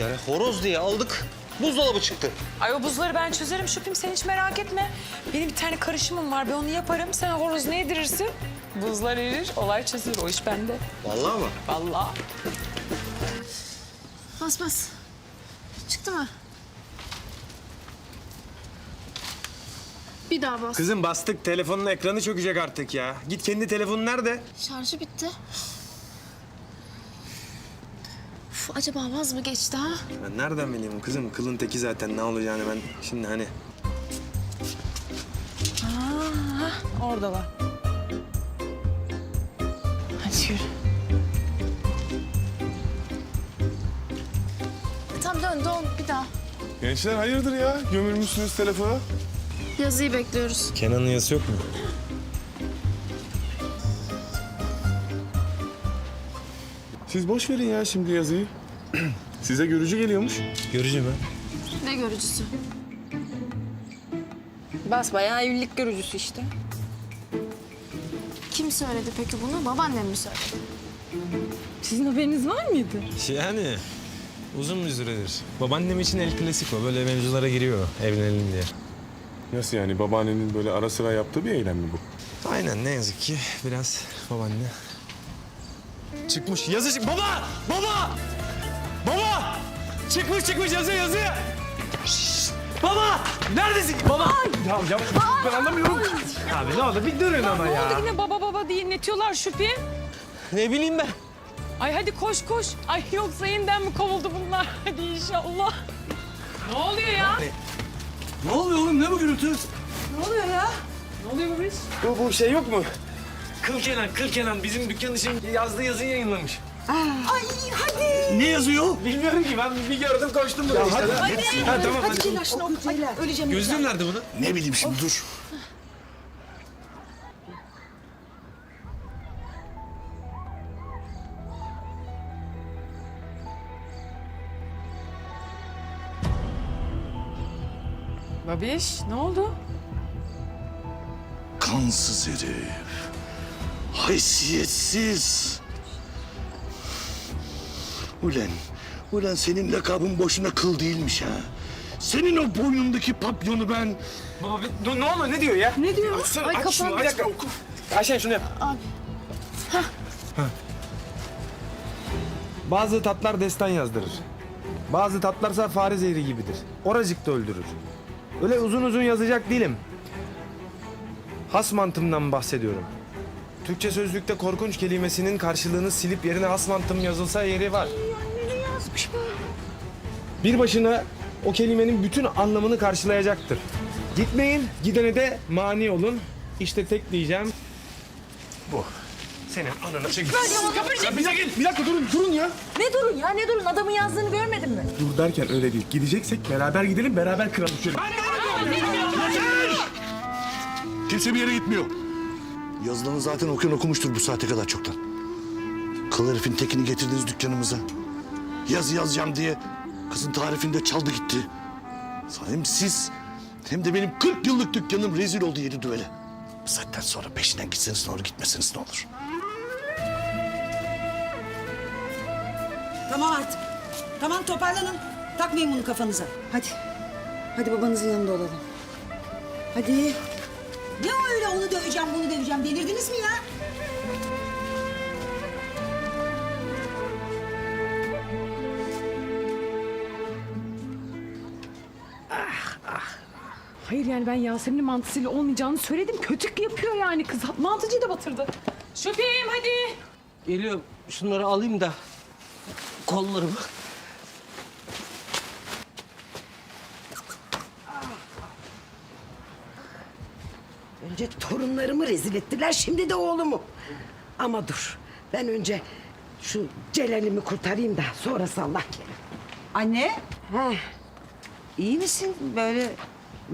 Yani horoz diye aldık, buzdolabı çıktı. Ay o buzları ben çözerim Şüphim sen hiç merak etme. Benim bir tane karışımım var ben onu yaparım. Sen horoz ne yedirirsin? Buzlar erir, olay çözülür. O iş bende. Vallahi mı? Vallahi. Bas bas. Çıktı mı? Bir daha bas. Kızım bastık telefonun ekranı çökecek artık ya. Git kendi telefonun nerede? Şarjı bitti. Acaba vaz mı geçti ha? Ben nereden bileyim kızım kılın teki zaten ne olacağını ben şimdi hani. Orada var. Hadi yürü. Tam dön dön bir daha. Gençler hayırdır ya? Gömülmüşsünüz telefona. Yazıyı bekliyoruz. Kenan'ın yazısı yok mu? Siz boş verin ya şimdi yazıyı. Size görücü geliyormuş. Görücü mü? Ne görücüsü? Basbayağı evlilik görücüsü işte. Kim söyledi peki bunu? Babaannem mi söyledi? Sizin haberiniz var mıydı? Yani uzun bir süredir. Babaannem için el klasiko böyle mevzulara giriyor evlenelim diye. Nasıl yani? Babaannenin böyle ara sıra yaptığı bir eylem mi bu? Aynen ne yazık ki biraz babaanne. Çıkmış yazı çık-! Baba! Baba! Çıkmış çıkmış yazı yazı! Şşş! Baba! Neredesin? Baba! Ya ya ben anlamıyorum. Abi ne oldu? Bir durun ama Ne oldu ya. yine baba baba diye inletiyorlar Şüphim? Ne bileyim ben. Ay hadi koş koş. Ay yoksa yeniden mi kovuldu bunlar? Hadi inşallah. Ne oluyor ya? Ne oluyor oğlum? Ne bu gürültü? Ne oluyor ya? Ne oluyor bu iş? Bu, bu şey yok mu? Kıl Kenan, Kıl Kenan bizim dükkan için yazdığı yazıyı yayınlamış. Ne yazıyor? Bilmiyorum ki ben bir gördüm koştum buraya işte. Hadi. Ha, tamam hadi. Gözlüğüm nerede bunun? Ne bileyim şimdi dur. Babiş ne oldu? Kansız herif. Haysiyetsiz. Ulan, ulan senin lakabın boşuna kıl değilmiş ha. Senin o boynundaki papyonu ben... Baba bir, dur, ne oluyor ne diyor ya? Ne diyor? Açsana, Ay, aç şunu, kapandı. bir dakika oku. Ayşen şunu yap. Abi. Ha. Bazı tatlar destan yazdırır. Bazı tatlarsa fare zehri gibidir. Oracıkta öldürür. Öyle uzun uzun yazacak değilim. Has mantımdan bahsediyorum. Türkçe sözlükte korkunç kelimesinin karşılığını silip yerine has mantım yazılsa yeri var. Bir başına o kelimenin bütün anlamını karşılayacaktır. Gitmeyin, gidene de mani olun. İşte tek diyeceğim. Bu. Senin ananı çekil. Ya bir dakika, bir dakika durun, durun ya. Ne durun ya ne durun adamın yazdığını görmedin mi? Dur derken öyle değil. Gideceksek beraber gidelim, beraber kıralım şöyle. Kimse bir yere gitmiyor. Yazılanı zaten okuyan okumuştur bu saate kadar çoktan. Kıl herifin tekini getirdiniz dükkanımıza. Yazı yazacağım diye kızın tarifinde çaldı gitti. Hem siz hem de benim 40 yıllık dükkanım rezil oldu yedi düvele. Saatten sonra peşinden gitseniz ne olur gitmeseniz ne olur. Tamam artık. Tamam toparlanın. Takmayın bunu kafanıza. Hadi. Hadi babanızın yanında olalım. Hadi. Ne o öyle onu döveceğim bunu döveceğim delirdiniz mi ya? Hayır yani ben Yasemin'in mantısıyla olmayacağını söyledim. Kötük yapıyor yani kız. Mantıcıyı da batırdı. Şüphim hadi. Geliyorum. Şunları alayım da kollarımı. Önce torunlarımı rezil ettiler, şimdi de oğlumu. Ama dur, ben önce şu Celal'imi kurtarayım da sonrası Allah kerim. Anne Heh, iyi misin? Böyle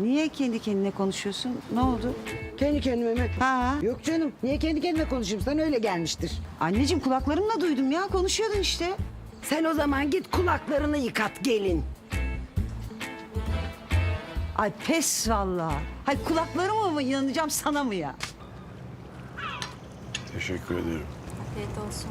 niye kendi kendine konuşuyorsun? Ne oldu? kendi kendime mi? Ha. Yok canım, niye kendi kendime konuşayım? Sen öyle gelmiştir. Anneciğim kulaklarımla duydum ya konuşuyordun işte. Sen o zaman git kulaklarını yıkat gelin. Ay pes vallahi. Hay kulaklarıma mı inanacağım sana mı ya? Teşekkür ederim. Afiyet olsun.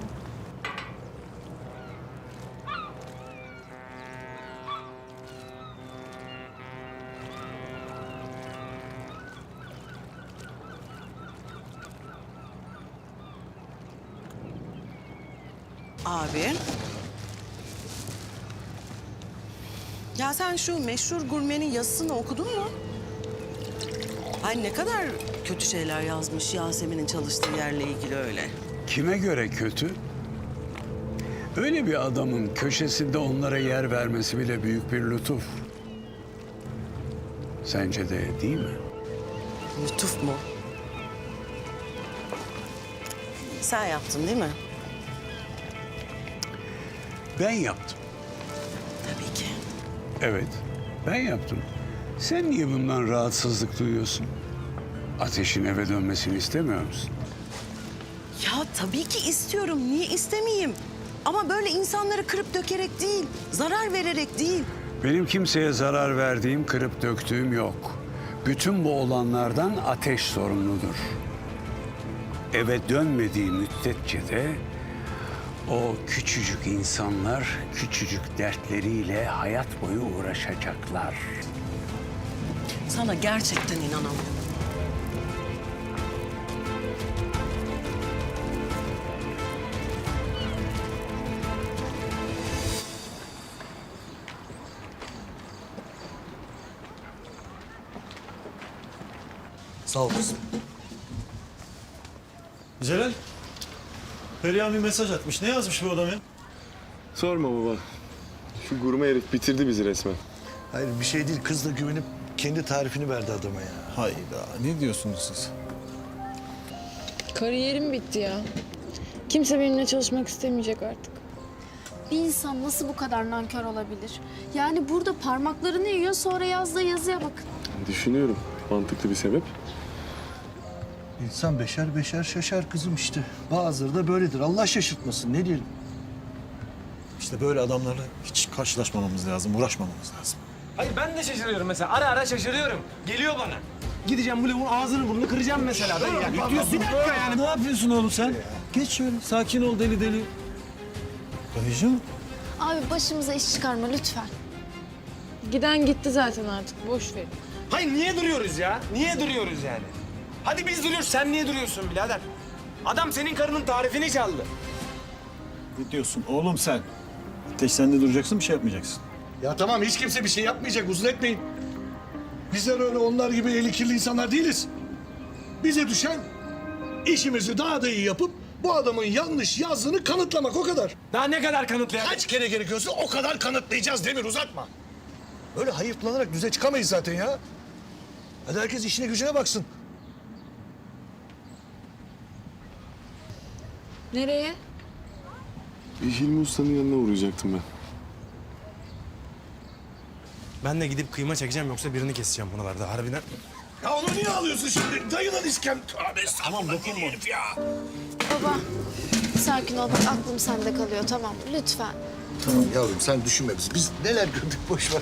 Abi. Ya sen şu meşhur gurmenin yazısını okudun mu? Ay ne kadar kötü şeyler yazmış Yasemin'in çalıştığı yerle ilgili öyle. Kime göre kötü? Öyle bir adamın köşesinde onlara yer vermesi bile büyük bir lütuf. Sence de değil mi? Lütuf mu? Sen yaptın değil mi? Ben yaptım. Tabii ki. Evet, ben yaptım. Sen niye bundan rahatsızlık duyuyorsun? Ateşin eve dönmesini istemiyor musun? Ya tabii ki istiyorum. Niye istemeyeyim? Ama böyle insanları kırıp dökerek değil, zarar vererek değil. Benim kimseye zarar verdiğim, kırıp döktüğüm yok. Bütün bu olanlardan ateş sorumludur. Eve dönmediği müddetçe de o küçücük insanlar küçücük dertleriyle hayat boyu uğraşacaklar. Sana gerçekten inanamıyorum. Sağ ol kızım. Celal. Perihan bir mesaj atmış. Ne yazmış bu adam ya? Sorma baba. Şu gurme herif bitirdi bizi resmen. Hayır bir şey değil kız da güvenip kendi tarifini verdi adama ya. Hayda. Ne diyorsunuz siz? Kariyerim bitti ya. Kimse benimle çalışmak istemeyecek artık. Bir insan nasıl bu kadar nankör olabilir? Yani burada parmaklarını yiyor sonra yazdığı yazıya bakın. Düşünüyorum. Mantıklı bir sebep. İnsan beşer beşer şaşar kızım işte. Bazıları da böyledir. Allah şaşırtmasın ne diyelim. İşte böyle adamlarla hiç karşılaşmamamız lazım, uğraşmamamız lazım. Hayır ben de şaşırıyorum mesela. Ara ara şaşırıyorum. Geliyor bana. Gideceğim bu lavuğun ağzını burnunu kıracağım mesela. Ben ya. Bir dakika yani. Ne yapıyorsun oğlum sen? Geç şöyle. Sakin ol deli deli. Dayıcığım. Abi başımıza iş çıkarma lütfen. Giden gitti zaten artık. Boş ver. Hayır niye duruyoruz ya? Niye duruyoruz yani? Hadi biz duruyoruz. Sen niye duruyorsun birader? Adam senin karının tarifini çaldı. Ne diyorsun oğlum sen? Ateş sen de duracaksın, bir şey yapmayacaksın. Ya tamam hiç kimse bir şey yapmayacak uzun etmeyin. Bizler öyle onlar gibi eli kirli insanlar değiliz. Bize düşen işimizi daha da iyi yapıp bu adamın yanlış yazdığını kanıtlamak o kadar. Daha ne kadar kanıtlayalım? Kaç kere gerekiyorsa o kadar kanıtlayacağız Demir uzatma. Böyle hayıflanarak düze çıkamayız zaten ya. Hadi herkes işine gücüne baksın. Nereye? Bir Hilmi Usta'nın yanına uğrayacaktım ben. Ben de gidip kıyma çekeceğim yoksa birini keseceğim buralarda harbiden. Ya onu niye alıyorsun şimdi? Dayılan iskem. Tövbe tamam dokunma. Herif ya. Baba sakin ol bak aklım sende kalıyor tamam? Lütfen. Tamam yavrum sen düşünme bizi. Biz neler gördük boş ver.